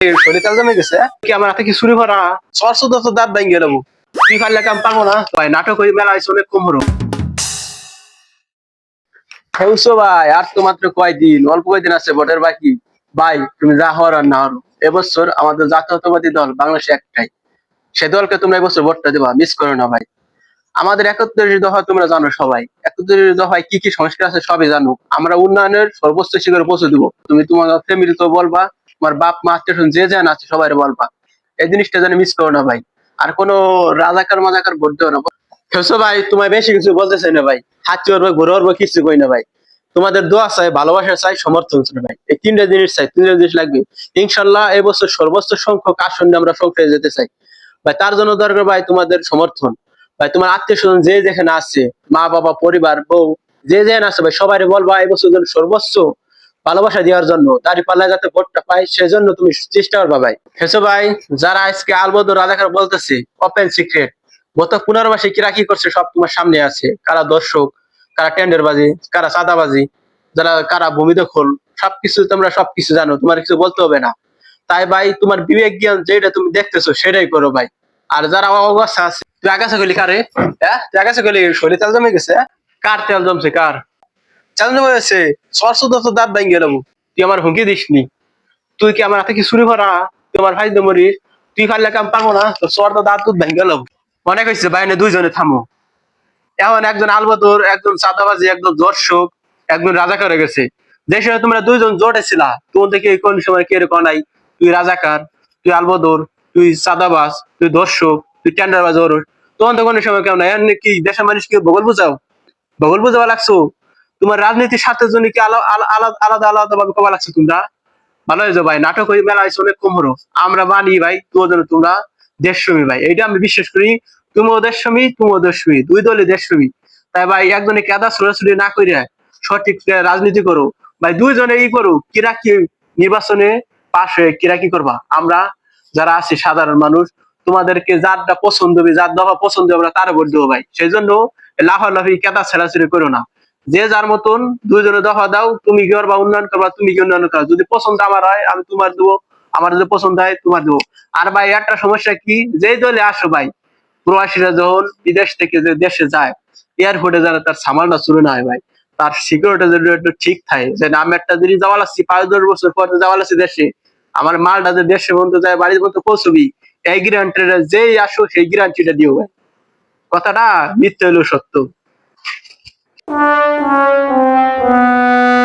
শরীর জমে গেছে কি আমার হাতে কি চুরি করা? সরষে দশ দাঁত ভেঙে দেবো। তুই পারলে কাম পাবো না? ভাই নাটক হয়ে মেলা হয়েছে অনেক কম হলো। হেউসো ভাই আর তো মাত্র কয়দিন? অল্প কয়দিন আছে ভোটের বাকি। ভাই তুমি যা হওয়ার আর না হরো এবছর আমাদের জাতীয়তাবাদী দল বাংলাদেশে একটাই। সে দলকে তোমরা এবছর ভোটটা দেবা মিস করো না ভাই। আমাদের একত্রিশ দফা তোমরা জানো সবাই। একত্রিশ দফায় কি কি সংস্কার আছে সবই জানো। আমরা উন্নয়নের সর্বোচ্চ শিখরে পৌঁছে দিব। তুমি তোমার ফ্যামিলি তো বলবা তোমার বাপ, মা, আত্মীয় যে যেন আছে সবাই বলবা, এই জিনিসটা যেন মিস করো না ভাই। আর কোনো রাজাকার, মাজাকার ভোট দেও না। খেলছো ভাই, তোমায় বেশি কিছু বলতেছে না ভাই। হাত চড়বো ঘুরে উঠবো কিছু কই না ভাই। তোমাদের দোয়া চাই, ভালোবাসা চাই, সমর্থন চাই ভাই। এই তিনটা জিনিস চাই, তিনটা জিনিস লাগবে। ইনশাল্লাহ এবছর সর্বোচ্চ সংখ্যক আসনে আমরা সংখ্যায় যেতে চাই। ভাই, তার জন্য দরকার ভাই তোমাদের সমর্থন। ভাই, তোমার আত্মীয় স্বজন যে যেখানে আছে, মা, বাবা, পরিবার, বউ, যে যেখানে আছে, ভাই সবাই বলবা এবছর যেন সর্বোচ্চ ভালোবাসা দেওয়ার জন্য, দাড়ি পাল্লা যাতে ভোটটা পাই সেজন্য তুমি চেষ্টা করবা ভাই। হেসো ভাই, যারা আজকে আলবদর রাজাকার বলতেছে ওপেন সিক্রেট গত পনেরো মাসে কিরা কি করছে সব তোমার সামনে আছে। কারা দর্শক, কারা টেন্ডার বাজি কারা চাঁদাবাজি, যারা, কারা ভূমি দখল সবকিছু তোমরা সবকিছু জানো, তোমার কিছু বলতে হবে না। তাই ভাই, তোমার বিবেক জ্ঞান যেটা তুমি দেখতেছো, সেটাই করো ভাই। আর যারা অবস্থা আছে, তুই আগাছা গলি কারে? হ্যাঁ তুই আগাছা গলি শরীর তেল জমে গেছে হ্যাঁ? কার তেল জমছে, কার? দাঁত ভেঙে দেবো তুই আমার হুমকি দিস নি তুই কি আমার হাতে কি চুরি করা তুই তুই পারলে কাম পাবো না? সর তো দাঁত ভেঙে বাইরে দুইজনে থামো। এখন একজন আলবদর, একজন চাঁদাবাজি, একজন দর্শক একজন রাজাকার হয়ে গেছে। সময় তোমরা দুইজন জোটে ছিলা তোমার থেকে কোন সময় কে রেখো নাই? তুই রাজাকার, তুই আলবদর, তুই চাঁদাবাজ, তুই দর্শক তুই টেন্ডারবাজ, ওর। তখন তো কোনো সময় কেউ নাই। কি দেশের মানুষ কি ভূগোল বুঝাও? ভূগোল বুঝাবা লাগছো? তোমার রাজনীতির স্বার্থের জন্য কি আলা- আলা- আলাদা আলাদা আলাদা ভাবে কবা লাগছো তোমরা? ভালো হয়েছে ভাই, নাটক হয়ে মেলা হয়েছে অনেক কম হলো। আমরা মানি ভাই, তোমার জন্য তোমরা দেশপ্রেমী ভাই। এইটা আমি বিশ্বাস করি, তুমিও দেশপ্রেমী তুমিও দেশপ্রেমী, দুই দলে দেশপ্রেমী। তাই ভাই, একজনে কেদা সরাসরি না করে সঠিক রাজনীতি করো। ভাই, দুইজনে ই করো, কিরা কি নির্বাচনে পাশ হয়ে কিরা কি করবা? আমরা যারা আছি সাধারণ মানুষ, তোমাদেরকে যারটা পছন্দ হবে, যার দফা পছন্দ আমরা তার ভোট দেবো ভাই। সেই জন্য লাফালাফি, কেদা, ছেড়াছড়ি করো না। যে যার মতন দুইজনে দফা দাও, তুমি কি করবা উন্নয়ন করবা, তুমি কি উন্নয়ন করবা। যদি পছন্দ আমার হয়, আমি তোমার দেবো। আমার যদি পছন্দ হয়, তোমার দেবো। আর ভাই, একটা সমস্যা কি? যেই দলে আসো ভাই, প্রবাসীরা যখন বিদেশ থেকে যে দেশে যায় এয়ারপোর্টে যেন তার সামানটা চুরি না হয় ভাই, তার সিকিউরিটি যেন একটু ঠিক থাকে। যে আমি একটা যদি যাওয়া লাগছি, পাঁচ দশ বছর পরে যাওয়া লাগছি দেশে। আমার মালটা যে দেশে বন্ধু যায়, বাড়ির পর্যন্ত পৌঁছবি, এই গ্যারান্টিটা যেই আসো সেই গ্যারান্টিটা দিও ভাই। কথাটা মিথ্যে হলেও সত্য। Thank you.